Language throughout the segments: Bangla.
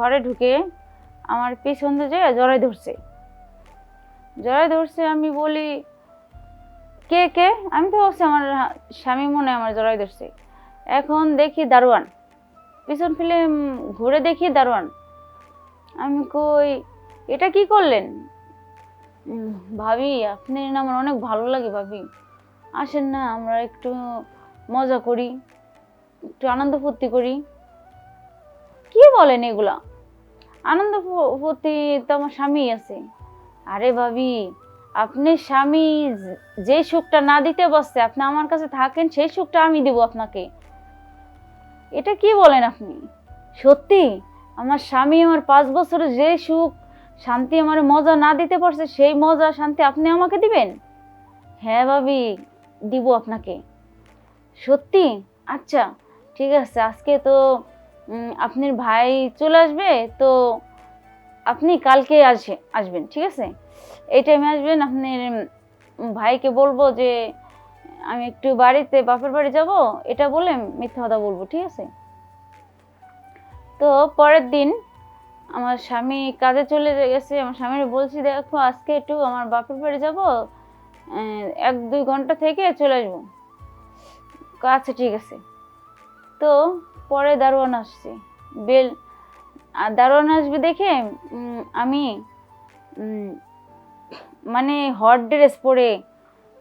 ঘরে ঢুকে আমার পিছন দিয়ে জড়াই ধরছে। জড়াই ধরছে আমি বলি কে কে? আমি তো ভাবছি আমার স্বামী মনে আমার জড়াই ধরছে। এখন দেখি দারোয়ান। পিছন উম, ঘুরে দেখি দারোয়ান। আমি কই এটা কি করলেন? ভাবি আপনি না আমার অনেক ভালো লাগে ভাবি। আসেন না আমরা একটু মজা করি একটু আনন্দ ফুর্তি করি। কি বলেন এগুলা? আনন্দ ফুর্তি তো আমার স্বামী আছে। আরে ভাবি, আপনি স্বামী যে- সুখটা না দিতে বসছে, আপনি আমার কাছে থাকেন, সেই সুখটা আমি দিব আপনাকে। এটা কি বলেন আপনি? সত্যি? আমার স্বামী আমার পাঁচ বছরে যে সুখ, শান্তি আমার মজা না দিতে পারছে, সেই মজা, শান্তি আপনি আমাকে দিবেন? হ্যাঁ ভাবি, দিব আপনাকে। সত্যি? আচ্ছা ঠিক আছে, আজকে তো আপনার ভাই চলে আসবে, তো আপনি কালকে আসে আসবেন, ঠিক আছে? এই টাইমে আসবেন, আপনার ভাইকে বলব যে, আমি একটু বাড়িতে, বাপের বাড়ি যাব, এটা বলে মিথ্যা কথা বলব, ঠিক আছে? তো পরের দিন আমার স্বামী কাজে চলে গেছে, আমার স্বামীর বলছি, দেখো, আজকে একটু আমার বাপের বাড়ি যাব এক দুই ঘণ্টা থেকে চলে আসব। আচ্ছা ঠিক আছে। তো পরে দারোয়ান আসছে। বেল আর দারোয়ান আসবে দেখে আমি মানে হট ড্রেস পরে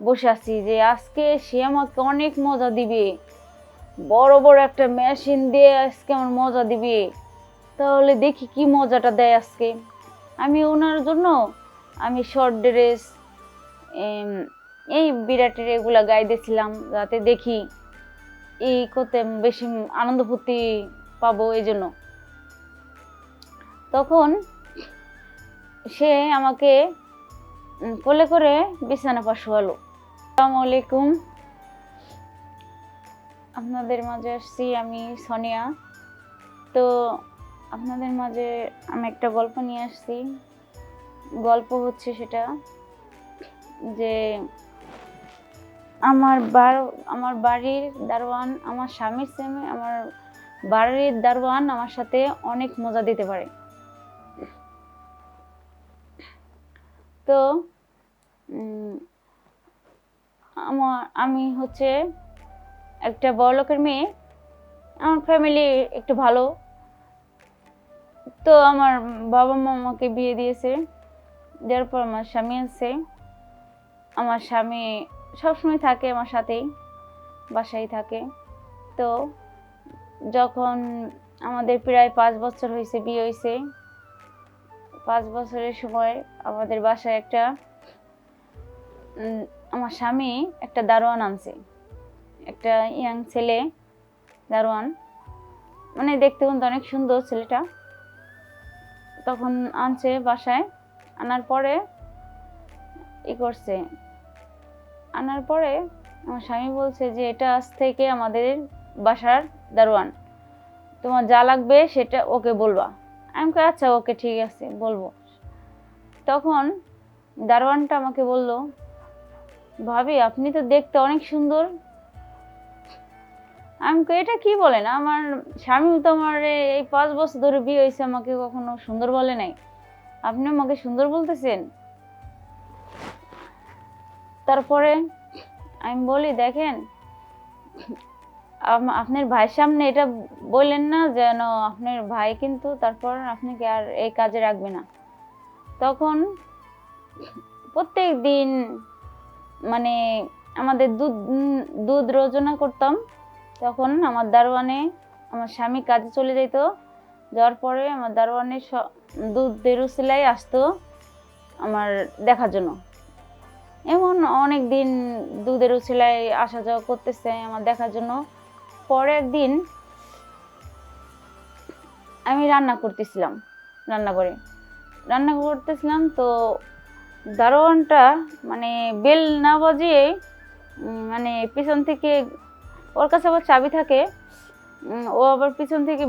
বসে আছি যে আজকে সে আমাকে অনেক মজা দিবে। বড় বড় একটা মেশিন দিয়ে আজকে আমার মজা দিবে। তাহলে দেখি কি মজাটা দেয় আজকে। আমি ওনার জন্য, আমি শর্ট ড্রেস এই বিরাটের এগুলা গাইতেছিলাম, যাতে দেখি এই করতে বেশি আনন্দ ফুর্তি পাবো এই জন্য তখন সে আমাকে কোলে করে বিছানা পাশ শোয়ালো আসসালামু আলাইকুম। আপনাদের মাঝে আসছি আমি সোনিয়া। তো আপনাদের মাঝে আমি একটা গল্প নিয়ে আসছি। গল্প হচ্ছে সেটা যে আমার বার, আমার বাড়ির দারোয়ান, আমার স্বামীর সেমে আমার বাড়ির দারোয়ান আমার সাথে অনেক মজা দিতে পারে। তো আমার, আমি হচ্ছে একটা বড়লোকের মেয়ে, আমার ফ্যামিলি একটু ভালো। তো আমার বাবা মা আমাকে বিয়ে দিয়েছে, দেওয়ার পর আমার স্বামী আছে। আমার স্বামী সবসময় থাকে আমার সাথেই, বাসায় থাকে। তো যখন আমাদের প্রায় পাঁচ বছর হয়েছে বিয়ে হয়েছে পাঁচ বছরের সময় আমাদের বাসায় একটা আমার স্বামী একটা দারোয়ান আনছে। একটা ইয়াং ছেলে দারোয়ান। মানে দেখতে কিন্তু অনেক সুন্দর ছেলেটা। তখন আনছে বাসায়, আনার পরে ই করছে। আনার পরে আমার স্বামী বলছে যে এটা আজ থেকে আমাদের বাসার দারোয়ান। তোমার যা লাগবে সেটা ওকে বলবা। আমি আচ্ছা ওকে ঠিক আছে, বলব। তখন দারোয়ানটা আমাকে বলল, ভাবি, আপনি তো দেখতে অনেক সুন্দর। আমি এটা কি বলেন? আমার স্বামী তো আমার এই পাঁচ বছর ধরে বিয়ে হয়েছে, আমাকে কখনো সুন্দর বলে নাই। আপনি আমাকে সুন্দর বলতেছেন? তারপরে আমি বলি, দেখেন আপনার ভাইয়ের সামনে এটা বললেন না যেন আপনার ভাই কিন্তু তারপর আপনাকে আর এই কাজে রাখবে না। তখন প্রত্যেক দিন মানে আমাদের দুধ দুধ রোজনা করতাম। তখন আমার দারোয়ানে আমার স্বামী কাজে চলে যেত যাওয়ার পরে আমার দারোয়ানে দুধ দেরুসিলাই আসতো আমার দেখার জন্য। এমন অনেক দিন দুধের উছিলাই আসা যাওয়া করতেছে আমার দেখার জন্য। পরে একদিন আমি রান্না করতেছিলাম, রান্না করে। রান্না করতেছিলাম তো দারোয়ানটা মানে বেল না বাজিয়ে মানে পিছন থেকে ওর কাছে আবার চাবি থাকে ও আবার পিছন থেকে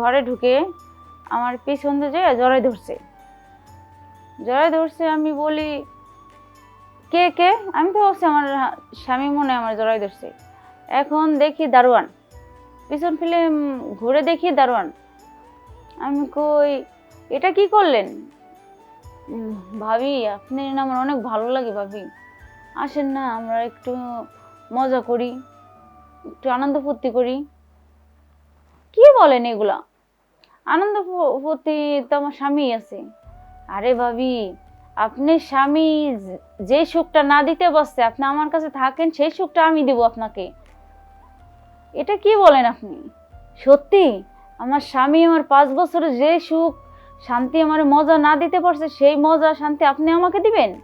ঘরে ঢুকে আমার পিছন দিয়ে জড়াই ধরছে। জড়াই ধরছে আমি বলি কে কে? আমি তো ভাবছি আমার স্বামী মনে আমার জড়াই ধরছে। এখন দেখি দারোয়ান। পিছন ফিরে ঘুরে দেখি দারোয়ান। আমি কই, এটা কি করলেন? ভাবি, আপনি না আমার অনেক ভালো লাগে ভাবি। আসেন না, আমরা একটু মজা করি, একটু আনন্দ ফুর্তি করি। কি বলেন এগুলা? আনন্দ ফুর্তি তো আমার স্বামী আছে। আরে ভাবি আপনি স্বামী যে- সুখটা না দিতে বসছে, আপনি আমার কাছে থাকেন, সেই সুখটা আমি দেব আপনাকে। এটা কি বলেন আপনি? সত্যি? আমার স্বামী আমার পাঁচ বছরে যে সুখ, শান্তি আমার মজা না দিতে পারছে, সেই মজা, শান্তি আপনি আমাকে দিবেন?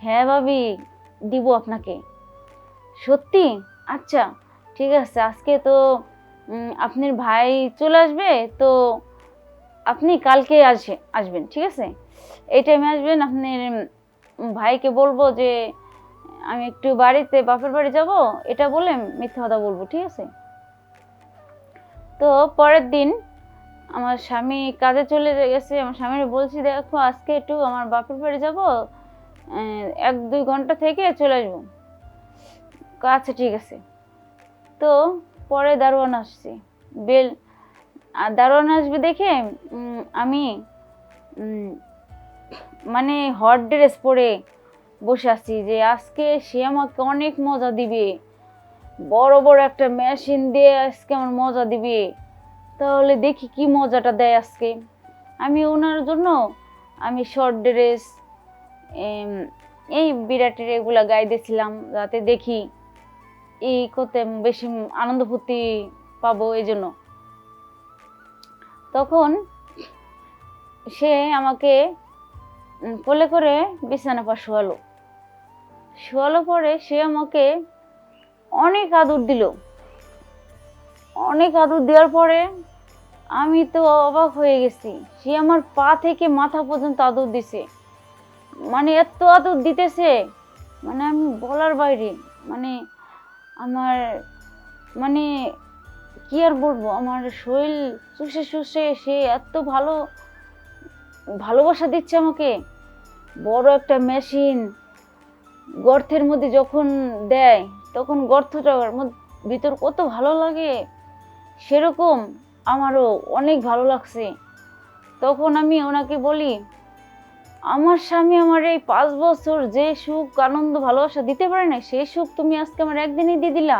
হ্যাঁ ভাবি, দিব আপনাকে। সত্যি? আচ্ছা ঠিক আছে, আজকে তো আপনার ভাই চলে আসবে, তো আপনি কালকে আসে আসবেন, ঠিক আছে? এই টাইমে আসবেন আপনার উম, ভাইকে বলব যে আমি একটু বাড়িতে বাপের বাড়ি যাব এটা বলে মিথ্যা কথা বলব ঠিক আছে? তো পরের দিন আমার স্বামী কাজে চলে গেছে আমার স্বামীর বলছি দেখো আজকে একটু আমার বাপের বাড়ি যাব এক দুই ঘণ্টা থেকে চলে আসব। আচ্ছা ঠিক আছে। তো পরে দারোয়ান আসছে। বেল আর দারোয়ান আসবে দেখে আমি মানে হট ড্রেস পরে বসে আছি যে আজকে সে আমাকে অনেক মজা দিবে। বড় বড় একটা মেশিন দিয়ে আজকে আমার মজা দিবে। তাহলে দেখি কি মজাটা দেয় আজকে। আমি ওনার জন্য আমি শর্ট ড্রেস এই বিরাটের এগুলা গায়ে দিয়েছিলাম যাতে দেখি এই করতে বেশি আনন্দ ফুর্তি পাবো এই জন্য। তখন সে আমাকে কোলে করে বিছানা পা শোয়ালো। শোয়ালো পরে সে আমাকে অনেক আদর দিল। অনেক আদর দেওয়ার পরে আমি তো অবাক হয়ে গেছি। সে আমার পা থেকে মাথা পর্যন্ত আদর দিছে। মানে এত আদর দিতেছে মানে আমি বলার বাইরে মানে আমার মানে কি আর বলব, আমার শরীর চুষে চুষে সে এত ভালো ভালোবাসা দিচ্ছে আমাকে। বড় একটা মেশিন গর্তের মধ্যে যখন দেয়, তখন গর্তটার ভিতর কত ভালো লাগে। সেরকম আমারও অনেক ভালো লাগছে। তখন আমি ওনাকে বলি, আমার স্বামী আমার এই পাঁচ বছর যে সুখ, আনন্দ, ভালোবাসা দিতে পারে না সেই সুখ তুমি আজকে আমার একদিনই দিয়ে দিলা।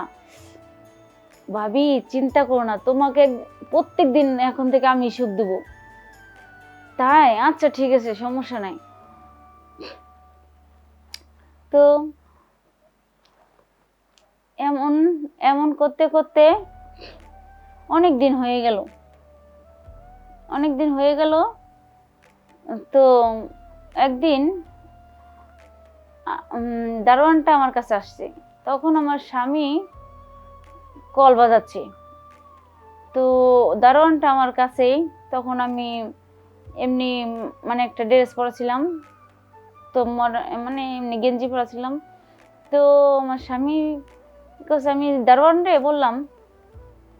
ভাবি, চিন্তা করো না, তোমাকে প্রত্যেক দিন এখন থেকে আমি সুখ দেবো। তাই? আচ্ছা ঠিক আছে, সমস্যা নাই। তো এমন এমন করতে করতে অনেক দিন হয়ে গেল। অনেক দিন হয়ে গেল, তো একদিন দারোয়ানটা আমার কাছে আসছে। তখন আমার স্বামী কল বাজাচ্ছে। তো দারোয়ানটা আমার কাছেই, তখন আমি এমনি মানে একটা ড্রেস পরেছিলাম তো মানে এমনি গেঞ্জি পরেছিলাম তো আমার স্বামী কাছে আমি দারোয়ান রে বললাম,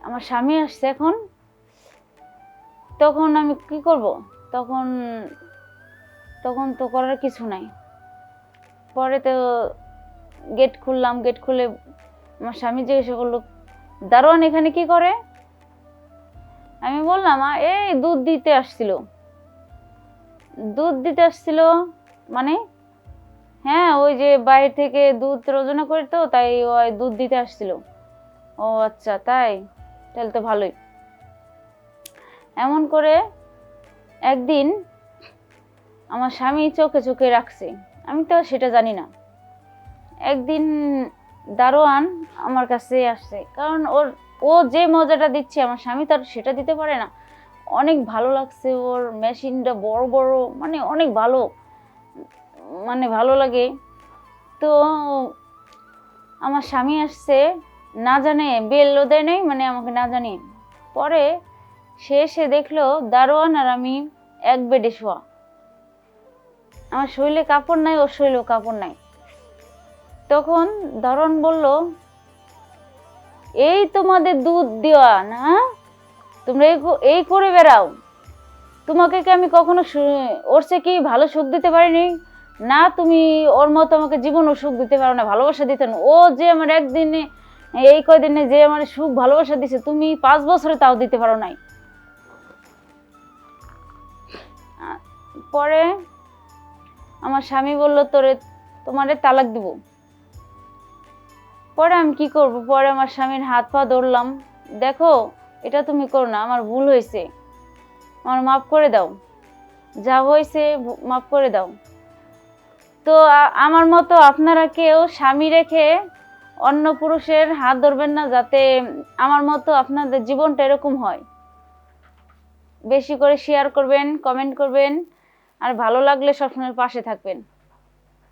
আমার স্বামী আসছে এখন, তখন আমি কি করব? তখন তখন তো করার কিছু নাই। পরে তো গেট খুললাম গেট খুলে আমার স্বামী জিজ্ঞাসা করল, দারোয়ান এখানে কি করে? আমি বললাম এই দুধ দিতে আসছিল। দুধ দিতে আসছিল মানে? হ্যাঁ ওই যে বাইরে থেকে দুধ রোজনা করে তো, তাই ওই দুধ দিতে আসছিল। ও আচ্ছা তাই? তাহলে তো ভালোই। এমন করে একদিন আমার স্বামী চোখে চোখে রাখছে। আমি তো সেটা জানি না। একদিন দারোয়ান আমার কাছে আসছে। কারণ ওর, ও যে মজাটা দিচ্ছে, আমার স্বামী তার সেটা দিতে পারে না। অনেক ভালো লাগছে ওর মেশিনটা বড় বড় মানে অনেক ভালো মানে ভালো লাগে। তো আমার স্বামী আসছে, না জানে বেলও দেয় নাই মানে আমাকে না জানি। পরে সে এসে দেখল দারোয়ান আর আমি এক বেডে শোয়া। আমার শরীরে কাপড় নাই, ওর শরীরেও কাপড় নাই। তখন দারোয়ান বলল, এই তোমাদের দুধ দেওয়া না তোমরা এই করে বেড়াও। তোমাকে কি আমি কখনো ওর সে কি ভালো সুখ দিতে পারিনি? না, তুমি ওর মতো আমাকে জীবনও সুখ দিতে পারো না, ভালোবাসা দিতে না। ও যে আমার একদিনে, এই কয়দিনে যে আমার সুখ, ভালোবাসা দিছে, তুমি পাঁচ বছরে তাও দিতে পারো নাই। পরে আমার স্বামী বলল, তোরে, তোমারে তালাক দিব। পরে আমি কি করব? পরে আমার স্বামীর হাত পা ধরলাম। দেখো এটা তুমি করো না, আমার ভুল হয়েছে। আমার মাফ করে দাও। যা হয়েছে মাফ করে দাও। তো আমার মতো আপনারা কেউ স্বামী রেখে অন্য পুরুষের হাত ধরবেন না যাতে আমার মতো আপনাদের জীবনটা এরকম হয়। বেশি করে শেয়ার করবেন কমেন্ট করবেন, আর ভালো লাগলে সবসময় পাশে থাকবেন।